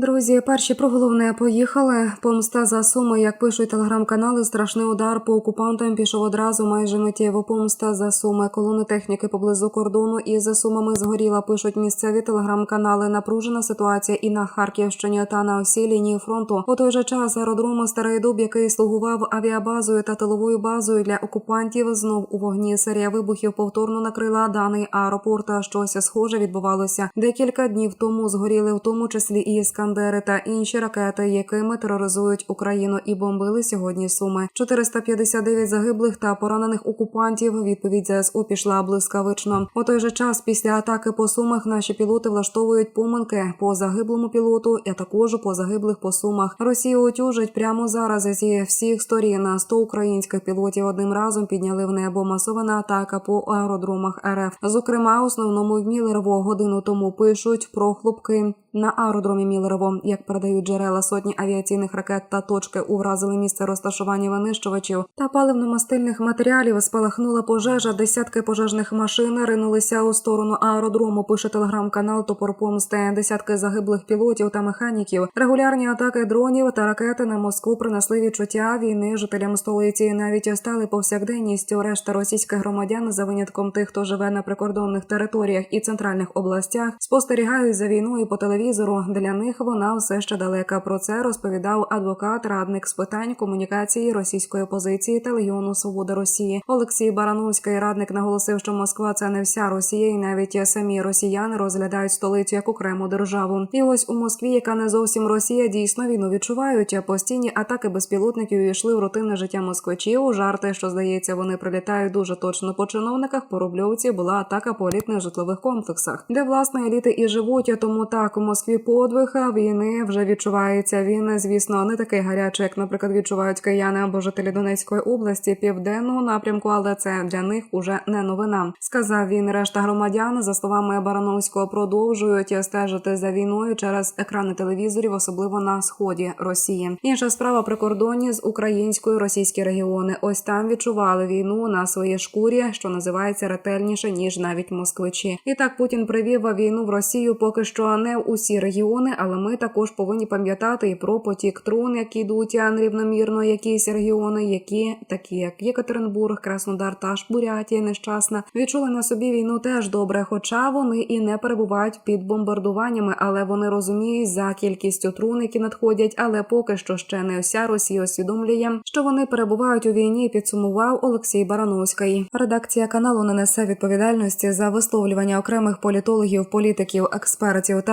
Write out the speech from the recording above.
Друзі, перші про головне поїхали. Помста за суми, як пишуть телеграм-канали, страшний удар по окупантам пішов одразу майже миттєво. Помста за суми. Колони техніки поблизу кордону і за сумами згоріла. Пишуть місцеві телеграм-канали. Напружена ситуація і на Харківщині та на усій лінії фронту. У той же час аеродрому Старий Дуб, який слугував авіабазою та тиловою базою для окупантів, знов у вогні. Серія вибухів повторно накрила даний аеропорт. Щось схоже відбувалося декілька днів тому. Згоріли в тому числі і іскандери та інші ракети, якими тероризують Україну і бомбили сьогодні суми. 459 загиблих та поранених окупантів. Відповідь ЗСУ пішла блискавично. У той же час після атаки по сумах наші пілоти влаштовують поминки по загиблому пілоту, а також по загиблих по сумах. Росію утюжить прямо зараз зі всіх сторін. 100 українських пілотів одним разом підняли в небо. Масована атака по аеродромах РФ. Зокрема, основному в Мілерово годину тому пишуть про хлопки. На аеродромі Мілерово, як передають джерела, сотні авіаційних ракет та точки уразили місце розташування винищувачів та паливно-мастильних матеріалів. Спалахнула пожежа. Десятки пожежних машин ринулися у сторону аеродрому. Пише телеграм-канал Топор Помсти. Десятки загиблих пілотів та механіків. Регулярні атаки дронів та ракети на Москву принесли відчуття війни жителям столиці. Навіть стали повсякденністю. Решта російських громадян за винятком тих, хто живе на прикордонних територіях і центральних областях, спостерігають за війною по телевізору. Для них вона все ще далека. Про це розповідав адвокат, радник з питань комунікації російської опозиції та Легіону Свобода Росії. Олексій Барановський радник наголосив, що Москва це не вся Росія, і навіть самі росіяни розглядають столицю як окрему державу. І ось у Москві, яка не зовсім Росія, дійсно війну відчувають. Постійні атаки безпілотників увійшли в рутинне життя москвичів. Жарти, що здається, вони прилітають дуже точно по чиновниках. По Рубльовці була атака по елітних житлових комплексах, де власне еліти і живуть. Тому так Москві подвиг війни вже відчувається. Він, звісно, не такий гарячий, як, наприклад, відчувають кияни або жителі Донецької області, південного напрямку, але це для них уже не новина. Сказав він. Решта громадян, за словами Барановського, продовжують стежити за війною через екрани телевізорів, особливо на сході Росії. Інша справа прикордонні з українською російські регіони. Ось там відчували війну на своїй шкурі, що називається ретельніше ніж навіть москвичі. І так Путін привів війну в Росію поки що не в усі регіони, але ми також повинні пам'ятати і про потік трун, які йдуть нерівномірно, якісь регіони, які такі як Єкатеринбург, Краснодар та ж Бурятія нещасна, відчули на собі війну теж добре, хоча вони і не перебувають під бомбардуваннями, але вони розуміють за кількістю трун, які надходять, але поки що ще не вся Росія усвідомлює, що вони перебувають у війні. Підсумував Олексій Барановський. Редакція каналу не несе відповідальності за висловлювання окремих політологів, політиків, експертів та